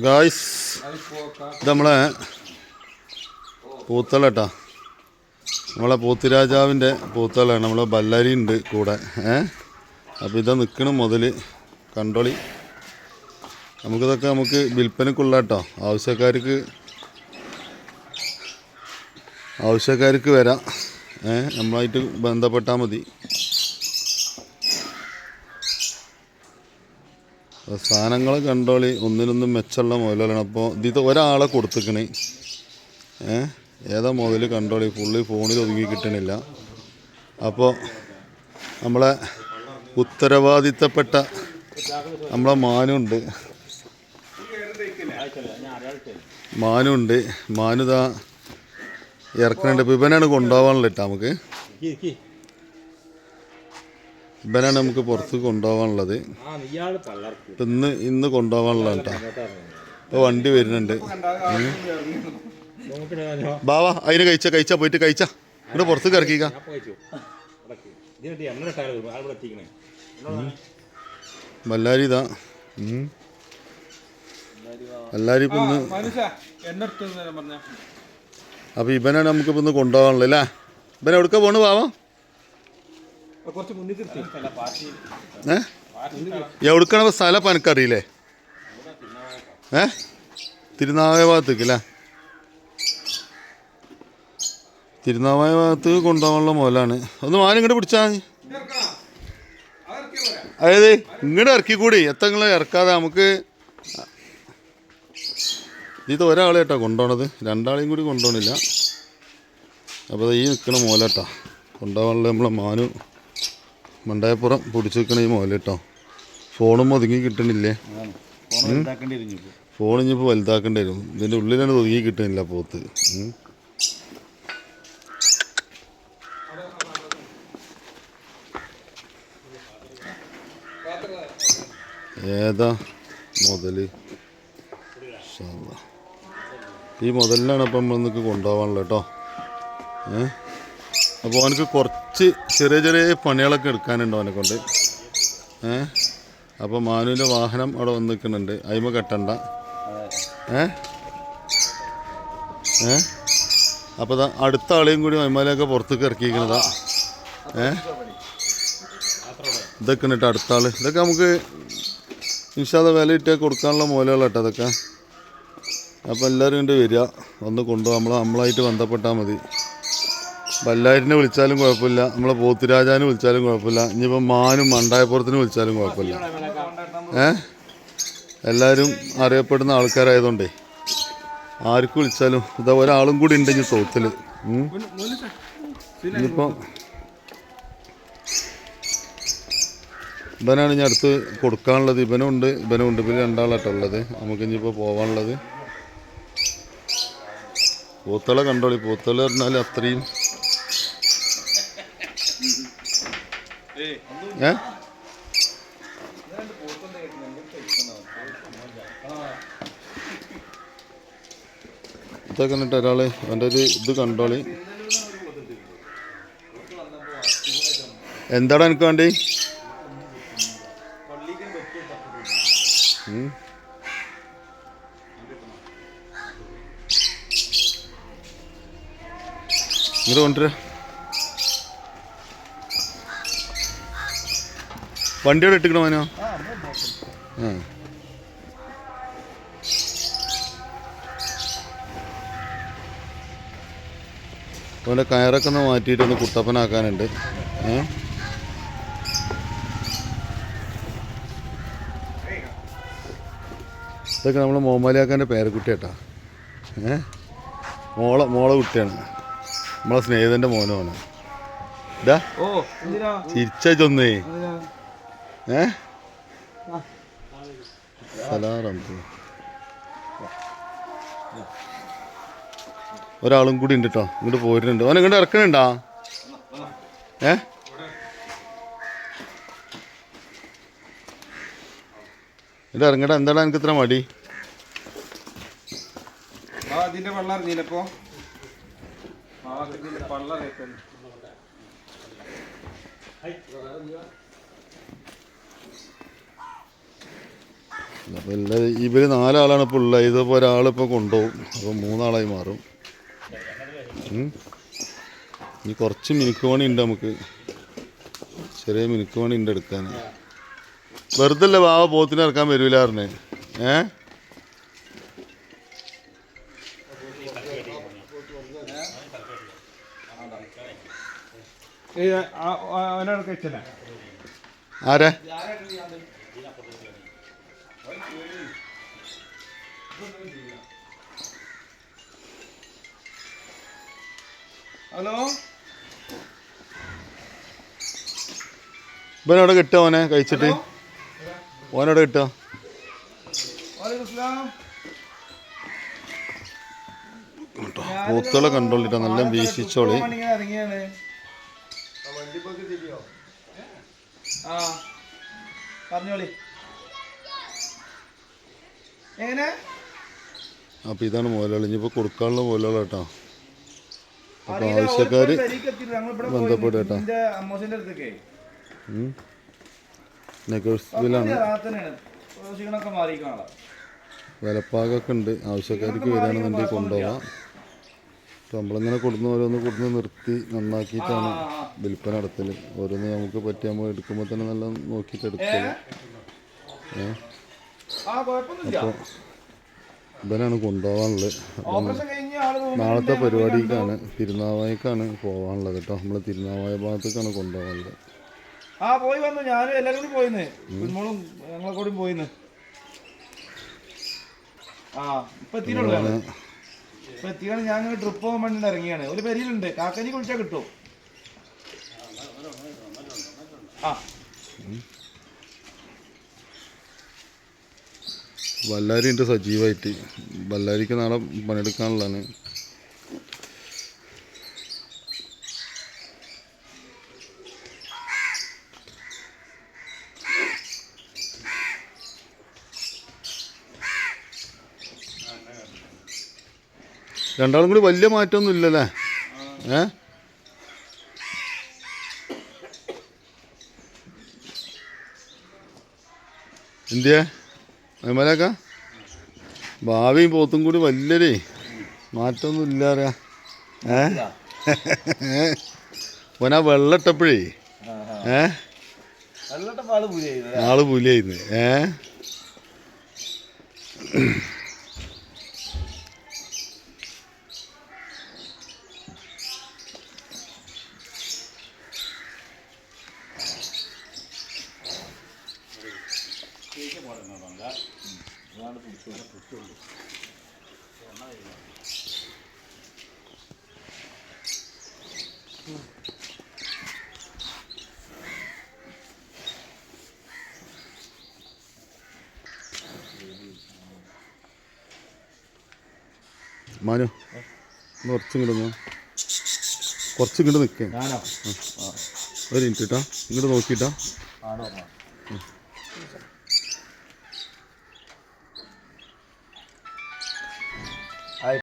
Guys ഇത് നമ്മളെ പൂത്തളട്ടാ. നമ്മളെ പൂത്തിരാജാവിന്റെ പൂത്തളാണ്. നമ്മളെ ബല്ലരി ഉണ്ട് കൂടെ. ഏ? അപ്പോൾ ഇതാ നിൽക്കണ മുതൽ കണ്ടോളി. നമുക്കിതൊക്കെ നമുക്ക് വിൽപ്പനക്കുള്ള കേട്ടോ ആവശ്യക്കാർക്ക് ആവശ്യക്കാർക്ക് വരാം. ഏ? നമ്മളായിട്ട് ബന്ധപ്പെട്ടാൽ മതി. സാധനങ്ങൾ കണ്ടോളി ഒന്നിനൊന്നും മെച്ചമുള്ള മുതലാണ് അപ്പോൾ ഇത് ഒരാളെ കൊടുത്തിക്കണേ. ഏഹ് ഏതാ മുതൽ കണ്ടോളി പുള്ളി ഫോണിൽ ഒതുങ്ങി കിട്ടണില്ല. അപ്പോൾ നമ്മളെ ഉത്തരവാദിത്തപ്പെട്ട നമ്മളെ മാനുണ്ട്. മാനുണ്ട്. മാനുതാ ഇറക്കണുണ്ട്. ഇപ്പം ഇവനാണ് കൊണ്ടുപോകാനുള്ള ഇട്ടാ നമുക്ക്. ഇവനാണ് നമുക്ക് പുറത്ത് കൊണ്ടുപോകാനുള്ളത്. ഇന്ന് ഇന്ന് കൊണ്ടുപോകാനുള്ള ഇപ്പൊ ഇപ്പോൾ വണ്ടി വരുന്നുണ്ട്. ബാവാ അതിന് കഴിച്ച കഴിച്ച പോയിട്ട് കഴിച്ച. ഇവിടെ പുറത്ത് ഇറക്കിക്ക എത്തിക്കണേ ബല്ലാരി ഇതാ. ബല്ലാരി ഇപ്പം ഇന്ന് അപ്പോൾ ഇവനാണ് നമുക്ക് ഇപ്പൊ ഇന്ന് കൊണ്ടുപോകാനുള്ളത് അല്ലേ? ഇവൻ എവിടുക്ക പോണ് ബാവാ? കുറച്ച് മുന്നിൽ നിർത്തി. ഏ? എവിടുക്കാണ് സ്ഥലം എനിക്കറിയില്ലേ? ഏ? തിരുനാവായ ഭാഗത്തേക്ക് അല്ലേ തിരുനാവായ ഭാഗത്ത് കൊണ്ടുപോകാനുള്ള മുതലാണ്. ഒന്ന് മാനം ഇങ്ങോട്ട് പിടിച്ചാൽ അതായത് ഇങ്ങോട്ട് ഇറക്കി കൂടി എത്ര ഇറക്കാതെ നമുക്ക് ഇത് ഒരാളെ കേട്ടോ കൊണ്ടുപോണത്. രണ്ടാളെയും കൂടി കൊണ്ടുപോകണില്ല. അപ്പോൾ ഈ നിൽക്കണ മോലട്ടാ. കൊണ്ടുപോകാനുള്ള നമ്മളെ മാനു മണ്ടായപ്പുറം പൊടിച്ചു നിൽക്കണ ഈ മോല കേട്ടോ ഫോണും ഒതുങ്ങി കിട്ടണില്ലേ? ഫോൺ ഇനിയിപ്പോൾ വലുതാക്കേണ്ടി വരും ഇതിന്റെ ഉള്ളിലാണ് ഒതുങ്ങി കിട്ടണില്ല പോത്ത്. ഏതാ മുതൽ? ഇൻഷാ ഈ മുതലിനാണ് അപ്പം നമ്മൾ നിങ്ങൾക്ക് കൊണ്ടുപോകാനുള്ളത് കേട്ടോ ഏ? അപ്പോൾ അവനക്ക് കുറച്ച് ചെറിയ ചെറിയ പണികളൊക്കെ എടുക്കാനുണ്ട് അവനെ കൊണ്ട്. ഏ? അപ്പോൾ മാനുവിന്റെ വാഹനം അവിടെ വന്ന് നിൽക്കുന്നുണ്ട്. അയിമ കെട്ടണ്ട. ഏ? ഏ? അപ്പോൾ ഇതാ അടുത്ത ആളെയും കൂടി അയിമാലൊക്കെ പുറത്തേക്ക് ഇറക്കിയിരിക്കുന്നതാ ഏ? ഇതൊക്കെ ഉണ്ട് അടുത്ത ആൾ. ഇതൊക്കെ നമുക്ക് നിഷാദ വില ഇട്ടേ കൊടുക്കാനുള്ള മൂലകളാട്ടോ അതൊക്കെ അപ്പോൾ എല്ലാവരും കൊണ്ട് വരിക. ഒന്ന് കൊണ്ടുപോകാം നമ്മൾ നമ്മളായിട്ട് ബന്ധപ്പെട്ടാൽ മതി. ബല്ലാരിനെ വിളിച്ചാലും കുഴപ്പമില്ല. നമ്മളെ പോത്തുരാജാനെ വിളിച്ചാലും കുഴപ്പമില്ല. ഇനിയിപ്പോൾ മാനും മണ്ടായപ്പുറത്തിന് വിളിച്ചാലും കുഴപ്പമില്ല. ഏ? എല്ലാവരും അറിയപ്പെടുന്ന ആൾക്കാരായതുകൊണ്ടേ. ആർക്ക് വിളിച്ചാലും ഇതാ ഒരാളും കൂടി ഉണ്ടെങ്കിൽ തോത്തിൽ ഇനിയിപ്പോൾ ഇവനാണ് ഇനി അടുത്ത് കൊടുക്കാനുള്ളത്. ഇവനുണ്ട്. ഇവനും ഉണ്ട് പിന്നെ രണ്ടാളായിട്ടുള്ളത് നമുക്ക് ഇനിയിപ്പോൾ പോകാനുള്ളത് പൂത്തള കണ്ടോളി. പൂത്തള പറഞ്ഞാൽ അത്രയും ഏ? ഇതൊക്കെ കണ്ടിട്ട് ഒരാൾ അവന്റെ ഒരു ഇത് കണ്ടോളി. എന്താടാ എനിക്ക് വേണ്ടി. ഇങ്ങോട്ട് കൊണ്ടുവരാ. വണ്ടിയോടെ ഇട്ടിക്കണോ മോനോ? ആ. കയറൊക്കെ ഒന്ന് മാറ്റിയിട്ട് ഒന്ന് കുട്ടപ്പനാക്കാനുണ്ട്. ഏ? ഇതൊക്കെ നമ്മൾ മോമാലിയാക്കാന്റെ പേരക്കുട്ടിയേട്ടാ. ഏ? മോളെ മോളെ കുട്ടിയാണ്. നമ്മളെ സ്നേഹിതന്റെ മോനുമാണ് ഇതാ. ചിരിച്ചൊന്നേ ഏ? സലാറം ഒരാളും കൂടി ഉണ്ട് കേട്ടോ ഇങ്ങോട്ട് പോരുന്നുണ്ട്. അവൻ ഇങ്ങോട്ട് ഇറക്കണുണ്ടാ? ഏ? ഇത് ഇറങ്ങട്ടെ എന്താടാ എനിക്ക് ഇത്ര മടി? ആ ഇതിന്റെ വെള്ളം അറിഞ്ഞില്ലപ്പോ ആ അപ്പോൾ എല്ലാ ഇവർ നാലാളാണ് ഇപ്പോൾ ഉള്ളത്. ഇതിപ്പോൾ ഒരാളിപ്പോൾ കൊണ്ടുപോകും. അപ്പോൾ മൂന്നാളായി മാറും. ഇനി കുറച്ച് മിനുക്ക് പണി ഉണ്ട് നമുക്ക്. ചെറിയ മിനുക്ക് പണി ഉണ്ട് എടുക്കാൻ. വെറുതെ അല്ലേ ബാബ പോത്തിന് ഇറക്കാൻ വരൂലാറിനെ ഏ? ആരെ? ഹലോ? ഇവനോട് കിട്ടുക ഓനെ കഴിച്ചിട്ട്. ഓനോട് കിട്ടുക പൂത്തുകളെ കണ്ടോളിട്ടോ നല്ല വീശിച്ചോളി. പറഞ്ഞോളി. എങ്ങനെ? അപ്പോൾ ഇതാണ് മുതലാളി. ഇനിയിപ്പോൾ കൊടുക്കാനുള്ള മുതലാളി കേട്ടോ അപ്പോൾ ആവശ്യക്കാര് ആവശ്യക്കാർ ബന്ധപ്പെടും. കേട്ടോ. നെഗോഷ്യബിളാണ് വിലപ്പാകൊക്കെ ഉണ്ട്. ആവശ്യക്കാർക്ക് വരികയാണെന്നുണ്ടെങ്കിൽ കൊണ്ടുപോകാം. നമ്മളിങ്ങനെ കൊടുന്ന് ഓരോന്ന് കൊടുന്ന് നിർത്തി നന്നാക്കിയിട്ടാണ് വിൽപ്പന നടത്തൽ ഓരോന്ന് നമുക്ക് പറ്റിയാകുമ്പോൾ എടുക്കുമ്പോൾ തന്നെ നല്ല നോക്കിയിട്ട് എടുക്കൽ ഏ? ആ കുഴപ്പമൊന്നുമില്ല അപ്പോൾ ഇവനാണ് കൊണ്ടുപോകാനുള്ളത്. അപ്പം നാളത്തെ പരിപാടിക്കാണ്. തിരുനാവായക്കാണ് പോകാനുള്ളത് കേട്ടോ. നമ്മൾ തിരുനാവായ ഭാഗത്തേക്കാണ് കൊണ്ടുപോകാനുള്ളത്. ആ പോയി വന്നു. ഞാനും എല്ലാവരും കൂടി പോയിന്ന്. കുഞ്ഞോളും ഞങ്ങളെ കൂടി പോയിന്ന്. ആ ഇപ്പൊ എത്തിയിട്ടുള്ളൂ ഞങ്ങൾ. ഇപ്പൊ എത്തിയാണ്. ഞാൻ ഇങ്ങനെ ട്രിപ്പ് പോകാൻ വേണ്ടി ഇറങ്ങിയാണ്. ഒരു പെരിയിലുണ്ട്. കാക്കനി കുളിച്ചാൽ കിട്ടും. ആ. ബല്ലാരി ഉണ്ട് സജീവമായിട്ട് ബല്ലാരിക്ക് നാളെ പണിയെടുക്കാനുള്ളതാണ്. രണ്ടാളും കൂടി വലിയ മാറ്റമൊന്നും ഇല്ലല്ലേ? ഏ? എന്തിയാ? വിമലക്ക ഭാവിയും പോത്തും കൂടി വലിയൊരേ മാറ്റമൊന്നും ഇല്ല ഏ? ഓനാ വെള്ളട്ടപ്പോഴേ ഏ? ആൾ പുലിയായിരുന്നു ഏ? മാനു കുറച്ചും കിടന്നു കുറച്ച് ഇങ്ങോട്ട് നിൽക്കേ ഒരു മിനിറ്റ് കേട്ടോ ഇങ്ങോട്ട് നോക്കിയിട്ടാ